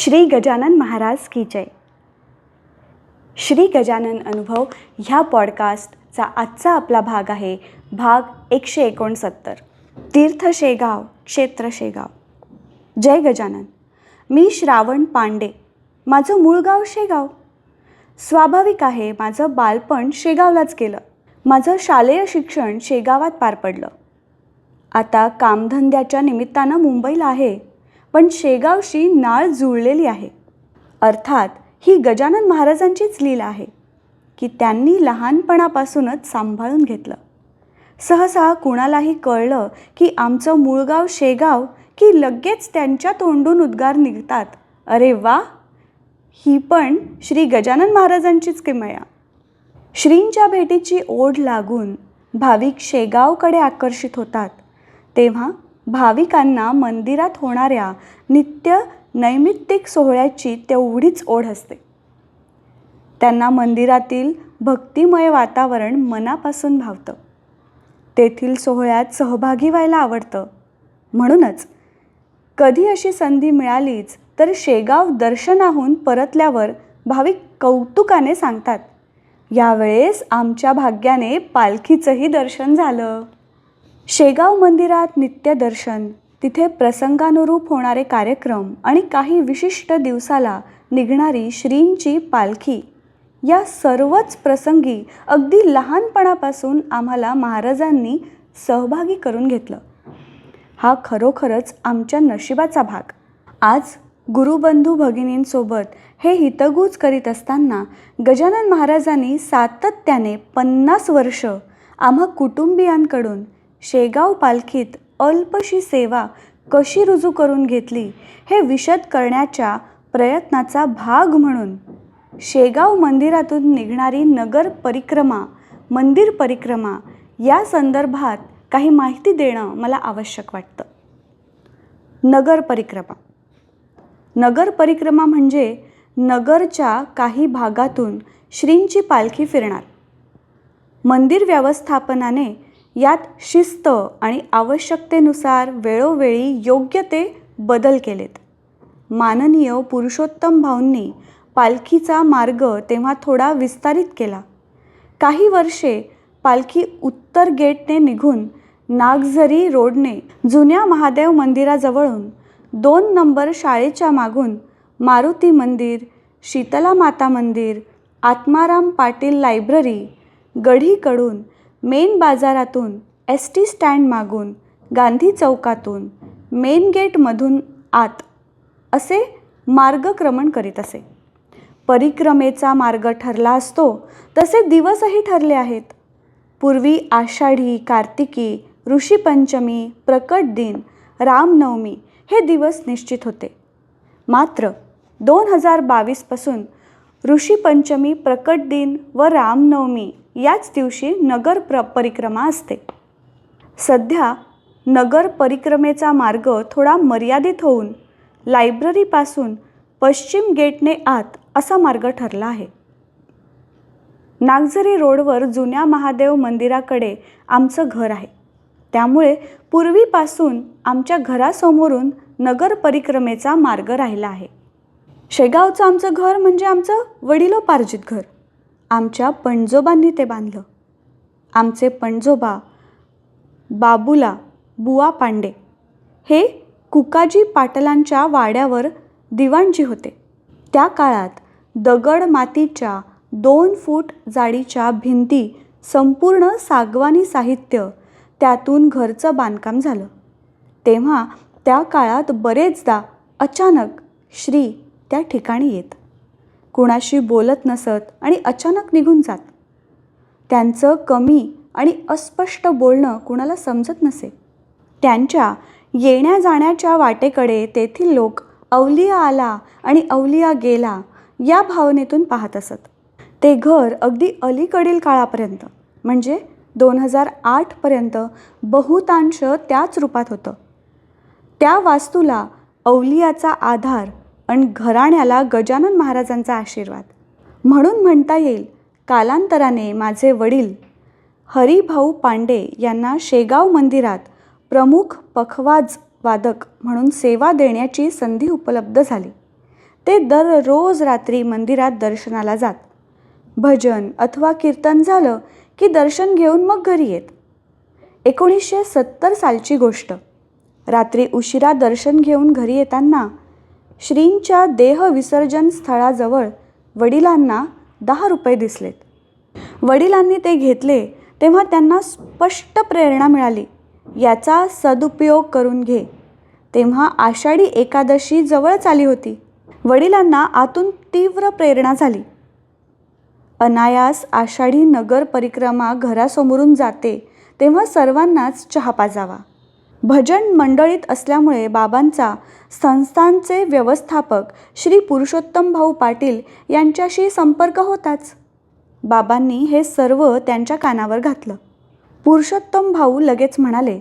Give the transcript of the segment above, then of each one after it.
श्री गजानन महाराज की जय. श्री गजानन अनुभव ह्या पॉडकास्टचा आजचा आपला भाग आहे भाग एकशे एकोणसत्तर. तीर्थ शेगाव क्षेत्र शेगाव. जय गजानन. मी श्रावण पांडे. माझं मूळ गाव शेगाव. स्वाभाविक आहे माझं बालपण शेगावलाच गेलं. माझं शालेय शिक्षण शेगावात पार पडलं. आता कामधंद्याच्या निमित्तानं मुंबईला आहे पण शेगावशी नाळ जुळलेली आहे. अर्थात ही गजानन महाराजांचीच लीला आहे की त्यांनी लहानपणापासूनच सांभाळून घेतलं. सहसा कुणालाही कळलं की आमचं मूळगाव शेगाव की लगेच त्यांच्या तोंडून उद्गार निघतात. अरे वा! ही पण श्री गजानन महाराजांचीच किमया. श्रींच्या भेटीची ओढ लागून भाविक शेगावकडे आकर्षित होतात. तेव्हा भाविकांना मंदिरात होणाऱ्या नित्य नैमित्तिक सोहळ्याची तेवढीच ओढ असते. त्यांना मंदिरातील भक्तिमय वातावरण मनापासून भावतं. तेथील सोहळ्यात सहभागी व्हायला आवडतं. म्हणूनच कधी अशी संधी मिळालीच तर शेगाव दर्शनाहून परतल्यावर भाविक कौतुकाने सांगतात यावेळेस आमच्या भाग्याने पालखीचंही दर्शन झालं. शेगाव मंदिरात नित्यदर्शन तिथे प्रसंगानुरूप होणारे कार्यक्रम आणि काही विशिष्ट दिवसाला निघणारी श्रींची पालखी. या सर्वच प्रसंगी अगदी लहानपणापासून आम्हाला महाराजांनी सहभागी करून घेतलं. हा खरोखरच आमच्या नशिबाचा भाग. आज गुरुबंधू भगिनींसोबत हे हितगूज करीत असताना गजानन महाराजांनी सातत्याने पन्नास वर्ष आम्हा कुटुंबियांकडून शेगाव पालखीत अल्पशी सेवा कशी रुजू करून घेतली हे विशद करण्याच्या प्रयत्नाचा भाग म्हणून शेगाव मंदिरातून निघणारी नगर परिक्रमा मंदिर परिक्रमा या संदर्भात काही माहिती देणं मला आवश्यक वाटतं. नगर परिक्रमा. नगर परिक्रमा म्हणजे नगरच्या काही भागातून श्रींची पालखी फिरणार. मंदिर व्यवस्थापनाने यात शिस्त आणि आवश्यकतेनुसार वेळोवेळी योग्य ते बदल केलेत. माननीय पुरुषोत्तम भाऊंनी पालखीचा मार्ग तेव्हा थोडा विस्तारित केला. काही वर्षे पालखी उत्तर गेटने निघून नागझरी रोडने जुन्या महादेव मंदिराजवळून दोन नंबर शाळेच्या मागून मारुती मंदिर शीतला माता मंदिर आत्माराम पाटील लायब्ररी गढीकडून मेन बाजारातून एस टी स्टँड मागून गांधी चौकातून मेन गेटमधून आत असे मार्गक्रमण करीत असे. परिक्रमेचा मार्ग ठरला असतो तसे दिवसही ठरले आहेत. पूर्वी आषाढी कार्तिकी ऋषीपंचमी प्रकट दिन रामनवमी हे दिवस निश्चित होते. मात्र दोन हजार बावीसपासून ऋषीपंचमी प्रकट दिन व रामनवमी याच दिवशी नगर प्र परिक्रमा असते. सध्या नगर परिक्रमेचा मार्ग थोडा मर्यादित होऊन लायब्ररीपासून पश्चिम गेटने आत असा मार्ग ठरला आहे. नागझरी रोडवर जुन्या महादेव मंदिराकडे आमचं घर आहे. त्यामुळे पूर्वीपासून आमच्या घरासमोरून नगर परिक्रमेचा मार्ग राहिला आहे. शेगावचं आमचं घर म्हणजे आमचं वडिलोपार्जित घर. आमच्या पणजोबांनी ते बांधलं. आमचे पणजोबा बाबूला बुवा पांडे. हे कुकाजी पाटलांच्या वाड्यावर दिवाणजी होते. त्या काळात दगड मातीच्या दोन फूट जाडीच्या भिंती संपूर्ण सागवानी साहित्य त्यातून घरचं बांधकाम झालं. तेव्हा त्या काळात बरेचदा अचानक श्री त्या ठिकाणी येत. कुणाशी बोलत नसत आणि अचानक निघून जात. त्यांचं कमी आणि अस्पष्ट बोलणं कुणाला समजत नसे. त्यांच्या येण्या जाण्याच्या वाटेकडे तेथील लोक अवलिया आला आणि अवलिया गेला या भावनेतून पाहत असत. ते घर अगदी अलीकडील काळापर्यंत म्हणजे दोन हजार आठपर्यंत बहुतांश त्याच रूपात होतं. त्या वास्तूला अवलियाचा आधार आणि घराण्याला गजानन महाराजांचा आशीर्वाद. म्हणून म्हणता येईल कालांतराने माझे वडील हरिभाऊ पांडे यांना शेगाव मंदिरात प्रमुख पखवाज वादक म्हणून सेवा देण्याची संधी उपलब्ध झाली. ते दररोज रात्री मंदिरात दर्शनाला जात. भजन अथवा कीर्तन झालं की दर्शन घेऊन मग घरी येत. एकोणीसशे सत्तर सालची गोष्ट. रात्री उशिरा दर्शन घेऊन घरी येताना श्रींच्या देहविसर्जन स्थळाजवळ वडिलांना दहा रुपये दिसलेत. वडिलांनी ते घेतले तेव्हा त्यांना स्पष्ट प्रेरणा मिळाली याचा सदुपयोग करून घे. तेव्हा आषाढी एकादशी जवळच आली होती. वडिलांना आतून तीव्र प्रेरणा झाली. अनायास आषाढी नगर परिक्रमा घरासमोरून जाते तेव्हा सर्वांनाच चहा पाजावा भजन मंडळीत असल्यामुळे बाबांचा संस्थांचे व्यवस्थापक श्री पुरुषोत्तम भाऊ पाटील यांच्याशी संपर्क होताच. बाबांनी हे सर्व त्यांच्या कानावर घातलं. पुरुषोत्तम भाऊ लगेच म्हणाले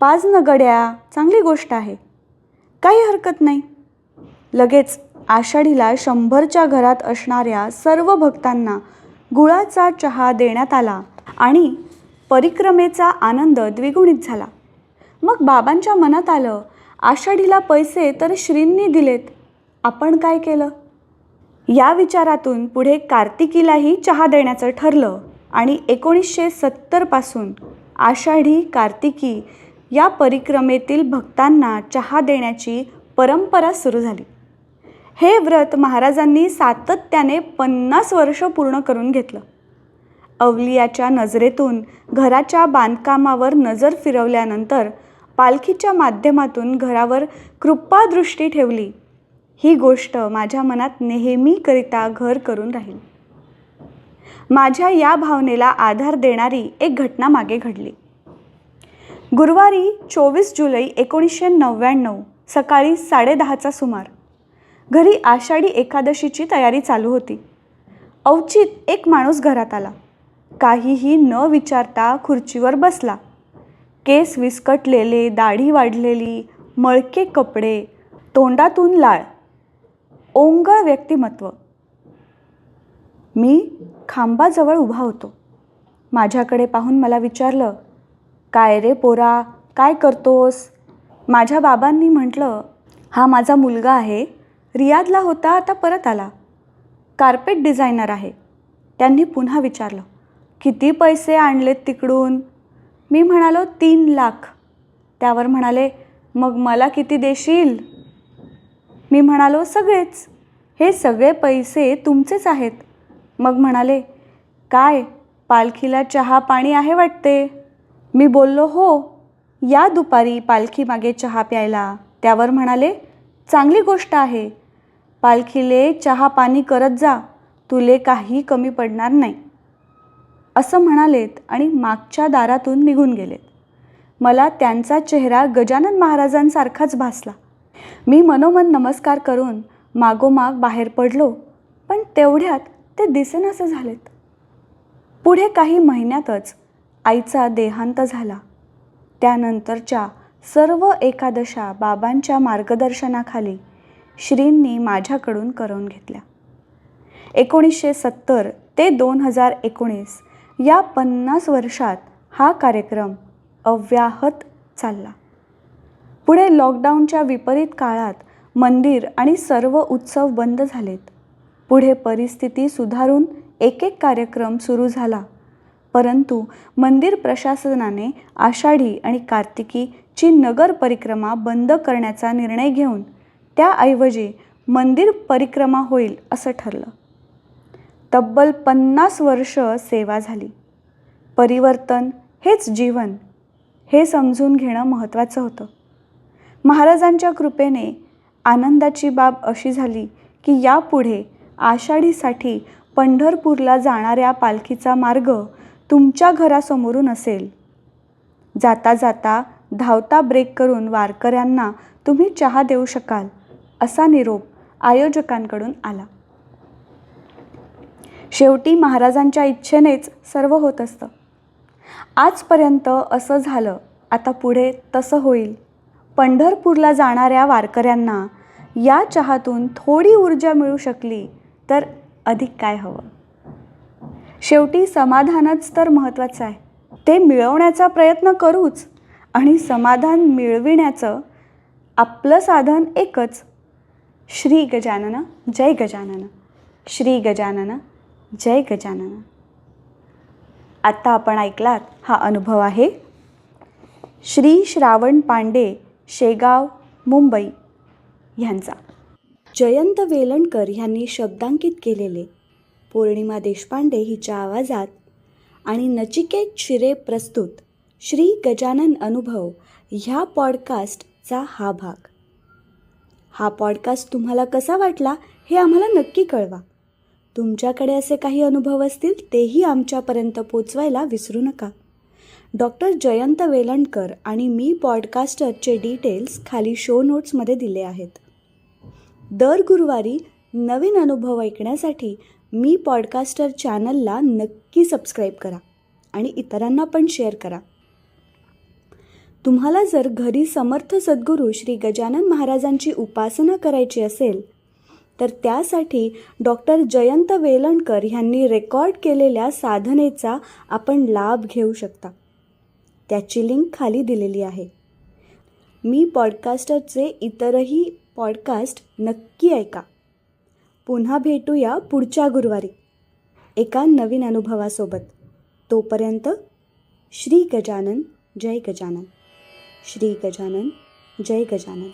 पाच नगड्या चांगली गोष्ट आहे. काही हरकत नाही. लगेच आषाढीला शंभरच्या घरात असणाऱ्या सर्व भक्तांना गुळाचा चहा देण्यात आला आणि परिक्रमेचा आनंद द्विगुणित झाला. मग बाबांच्या मनात आलं आषाढीला पैसे तर श्रींनी दिलेत आपण काय केलं? या विचारातून पुढे कार्तिकीलाही चहा देण्याचं ठरलं आणि एकोणीसशे सत्तरपासून आषाढी कार्तिकी या परिक्रमेतील भक्तांना चहा देण्याची परंपरा सुरू झाली. हे व्रत महाराजांनी सातत्याने पन्नास वर्ष पूर्ण करून घेतलं. अवलियाच्या नजरेतून घराच्या बांधकामावर नजर फिरवल्यानंतर पालखीच्या माध्यमातून घरावर कृपादृष्टी ठेवली. ही गोष्ट माझ्या मनात नेहमीकरिता घर करून राहील. माझ्या या भावनेला आधार देणारी एक घटना मागे घडली. गुरुवारी चोवीस जुलै एकोणीसशे नव्याण्णव सकाळी साडेदहाचा सुमार. घरी आषाढी एकादशीची तयारी चालू होती. अवचित एक माणूस घरात आला. काहीही न विचारता खुर्चीवर बसला. केस विस्कटलेले दाढी वाढलेली मळके कपडे तोंडातून लाळ. ओंगळ व्यक्तिमत्व. मी खांबाजवळ उभा होतो. माझ्याकडे पाहून मला विचारलं काय रे पोरा काय करतोस? माझ्या बाबांनी म्हटलं हा माझा मुलगा आहे. रियादला होता आता परत आला. कार्पेट डिझायनर आहे. त्यांनी पुन्हा विचारलं किती पैसे आणलेत तिकडून? मी म्हणालो तीन लाख. त्यावर म्हणाले मग मला किती देशील? मी म्हणालो सगळेच. हे सगळे पैसे तुमचेच आहेत. मग म्हणाले काय? पालखीला चहा पाणी आहे वाटते? मी बोललो हो. या दुपारी पालखी मागे चहा प्यायला. त्यावर म्हणाले चांगली गोष्ट आहे. पालखीले चहा पाणी करत जा. तुले काही कमी पडणार नाही. असं म्हणालेत आणि मागच्या दारातून निघून गेलेत. मला त्यांचा चेहरा गजानन महाराजांसारखाच भासला. मी मनोमन नमस्कार करून मागोमाग बाहेर पडलो पण तेवढ्यात ते दिसेनासे झालेत. पुढे काही महिन्यातच आईचा देहांत झाला. त्यानंतरच्या सर्व एकादशा बाबांच्या मार्गदर्शनाखाली श्रींनी माझ्याकडून करून घेतल्या. एकोणीसशे सत्तर ते दोन हजार एकोणीस या पन्नास वर्षात हा कार्यक्रम अव्याहत चालला. पुढे लॉकडाऊनच्या विपरीत काळात मंदिर आणि सर्व उत्सव बंद झालेत. पुढे परिस्थिती सुधारून एक एक कार्यक्रम सुरू झाला. परंतु मंदिर प्रशासनाने आषाढी आणि कार्तिकीची नगर परिक्रमा बंद करण्याचा निर्णय घेऊन त्याऐवजी मंदिर परिक्रमा होईल असं ठरलं. तब्बल पन्नास वर्ष सेवा झाली. परिवर्तन हेच जीवन हे समजून घेणं महत्त्वाचं होतं. महाराजांच्या कृपेने आनंदाची बाब अशी झाली की यापुढे आषाढीसाठी पंढरपूरला जाणाऱ्या पालखीचा मार्ग तुमच्या घरासमोरून असेल. जाता जाता धावता ब्रेक करून वारकऱ्यांना तुम्ही चहा देऊ शकाल असा निरोप आयोजकांकडून आला. शेवटी महाराजांच्या इच्छेनेच सर्व होत असतं. आजपर्यंत असं झालं आता पुढे तसं होईल. पंढरपूरला जाणाऱ्या वारकऱ्यांना या चहातून थोडी ऊर्जा मिळू शकली तर अधिक काय हवं? शेवटी समाधानच तर महत्त्वाचं आहे. ते मिळवण्याचा प्रयत्न करूच आणि समाधान मिळविण्याचं आपलं साधन एकच. श्री गजानन जय गजानन. श्री गजानन. जय गजानन. आत्ता आपण ऐकलात हा अनुभव आहे. श्री श्रावण पांडे शेगाव मुंबई ह्यांचा जयंत वेलणकर ह्यांनी शब्दांकित केलेले पौर्णिमा देशपांडे हिच्या आवाजात आणि नचिकेत शिरे प्रस्तुत श्री गजानन अनुभव ह्या पॉडकास्टचा हा भाग. हा पॉडकास्ट तुम्हाला कसा वाटला हे आम्हाला नक्की कळवा. तुमच्याकडे असे काही अनुभव असतील तेही आमच्यापर्यंत पोचवायला विसरू नका. डॉक्टर जयंत वेलणकर आणि मी पॉडकास्टरचे डिटेल्स खाली शो नोट्समध्ये दिले आहेत. दर गुरुवारी नवीन अनुभव ऐकण्यासाठी मी पॉडकास्टर चॅनलला नक्की सबस्क्राईब करा आणि इतरांना पण शेअर करा. तुम्हाला जर घरी समर्थ सद्गुरू श्री गजानन महाराजांची उपासना करायची असेल तर त्यासाठी डॉक्टर जयंत वेलणकर ह्यांनी रेकॉर्ड केलेल्या साधनेचा आपण लाभ घेऊ शकता. त्याची लिंक खाली दिलेली आहे. मी पॉडकास्टरचे इतरही पॉडकास्ट नक्की ऐका. पुन्हा भेटूया पुढच्या गुरुवारी. एका नवीन अनुभवासोबत. तोपर्यंत श्री गजानन जय गजानन. श्री गजानन जय गजानन.